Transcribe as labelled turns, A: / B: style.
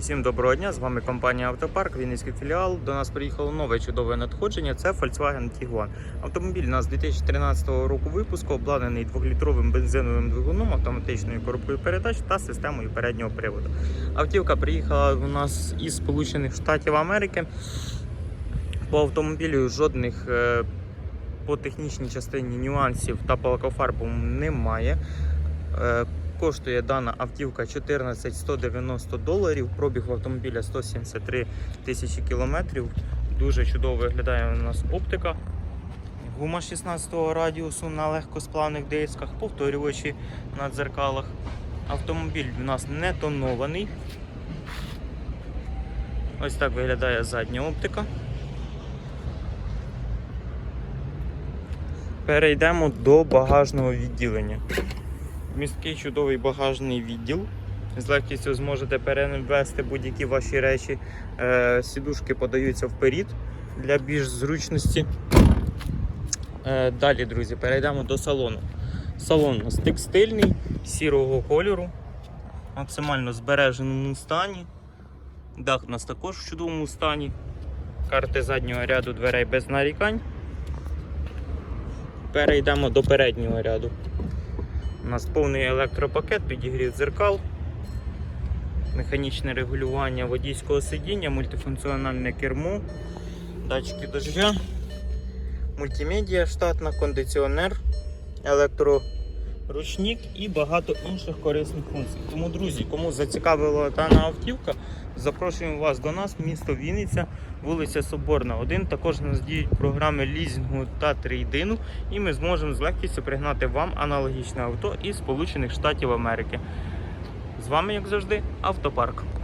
A: Всім доброго дня! З вами компанія Автопарк, Вінницький філіал. До нас приїхало нове чудове надходження. Це Volkswagen Tiguan. Автомобіль у нас 2013 року випуску, обладнаний 2-літровим бензиновим двигуном, автоматичною коробкою передач та системою переднього приводу. Автівка приїхала у нас із Сполучених Штатів Америки. По автомобілю жодних е, по технічній частині нюансів та по лакофарбам немає. Коштує дана автівка 14 190 доларів. Пробіг в автомобіля 173 тисячі кілометрів. Дуже чудово виглядає у нас оптика. Гума 16 радіусу на легкосплавних дисках, повторювачі на дзеркалах. Автомобіль у нас не тонований. Ось так виглядає задня оптика. Перейдемо до багажного відділення. Місткий чудовий багажний відділ. З легкістю зможете перенести будь-які ваші речі. Е, Сідушки подаються вперед для більш зручності. Е, Далі, друзі, перейдемо до салону. Салон у нас текстильний, сірого кольору, максимально збереженому стані. Дах у нас також в чудовому стані. Карти заднього ряду дверей без нарікань. Перейдемо до переднього ряду. У нас повний електропакет, підігрів дзеркал, механічне регулювання водійського сидіння, мультифункціональне кермо, датчики дождя, мультимедіа штатна, кондиціонер, електроручник і багато інших корисних функцій. Тому, друзі, кому зацікавила дана автівка, запрошуємо вас до нас, місто Вінниця, вулиця Соборна, 1. Також нас діють програми лізінгу та трейдину, і ми зможемо з легкістю пригнати вам аналогічне авто із Сполучених Штатів Америки. З вами, як завжди, автопарк.